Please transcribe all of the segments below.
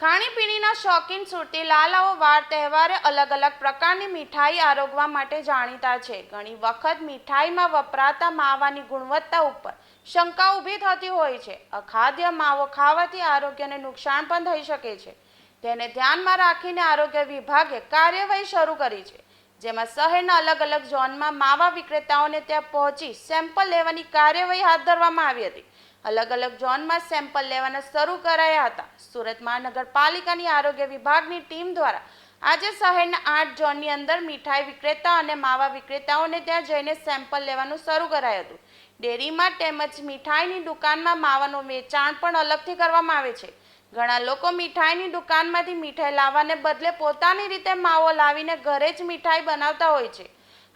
ખાણીપીણીના શોખીન સુરતી લાલાઓ વાર તહેવારે અલગ અલગ પ્રકારની મીઠાઈ આરોગવા માટે જાણીતા છે. ઘણી વખત મીઠાઈમાં વપરાતા માવાની ગુણવત્તા ઉપર શંકા ઊભી થતી હોય છે. અખાદ્ય માવો ખાવાથી આરોગ્યને નુકસાન પણ થઈ શકે છે. તેને ધ્યાનમાં રાખીને આરોગ્ય વિભાગે કાર્યવાહી શરૂ કરી છે. જેમાં શહેરના અલગ અલગ ઝોનમાં માવા વિક્રેતાઓને ત્યાં પહોંચી સેમ્પલ લેવાની કાર્યવાહી હાથ ધરવામાં આવી હતી. અલગ અલગ ઝોનમાં સેમ્પલ લેવાના શરૂ કરાયા હતા. સુરત મહાનગરપાલિકાની આરોગ્ય વિભાગની ટીમ દ્વારા આજે શહેરના આઠ ઝોનની અંદર મીઠાઈ વિક્રેતા અને માવા વિક્રેતાઓને ત્યાં જઈને સેમ્પલ લેવાનું શરૂ કરાયું હતું. ડેરીમાં તેમજ મીઠાઈની દુકાનમાં માવાનું વેચાણ પણ અલગથી કરવામાં આવે છે. ઘણા લોકો મીઠાઈની દુકાનમાંથી મીઠાઈ લાવવાને બદલે પોતાની રીતે માવો લાવીને ઘરે જ મીઠાઈ બનાવતા હોય છે.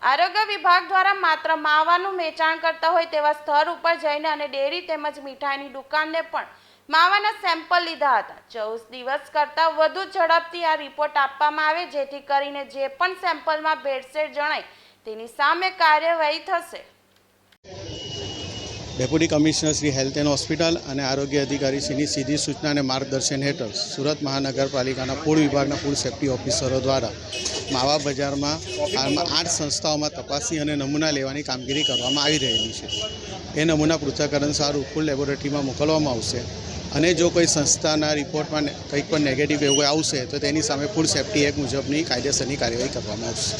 આરોગ્ય વિભાગ દ્વારા માત્ર માવાનું વેચાણ કરતા હોય તેવા સ્થળ ઉપર જઈને અને ડેરી તેમજ મીઠાઈની દુકાનને પણ માવાના સેમ્પલ લીધા હતા. ચૌદ દિવસ કરતાં વધુ ઝડપથી આ રિપોર્ટ આપવામાં આવે, જેથી કરીને જે પણ સેમ્પલમાં ભેળસેળ જણાય તેની સામે કાર્યવાહી થશે. Deputy commissioner Shri health and hospital અને આરોગ્ય અધિકારી શ્રીની સીધી સૂચના અને માર્ગદર્શન હેઠળ સુરત મહાનગરપાલિકાના ફૂડ વિભાગના ફૂડ સેફ્ટી ઓફિસરો દ્વારા માવા બજારમાં હાલમાં આઠ સંસ્થાઓમાં તપાસી અને નમૂના લેવાની કામગીરી કરવામાં આવી રહેલી છે. એ નમૂના પૃથ્થકરણ સારું ફૂડ લેબોરેટરીમાં મોકલવામાં આવશે અને જો કોઈ સંસ્થાના રિપોર્ટમાં કંઈક પણ નેગેટિવ એવું આવશે તો તેની સામે ફૂડ સેફ્ટી એક્ટ મુજબની કાયદેસરની કાર્યવાહી કરવામાં આવશે.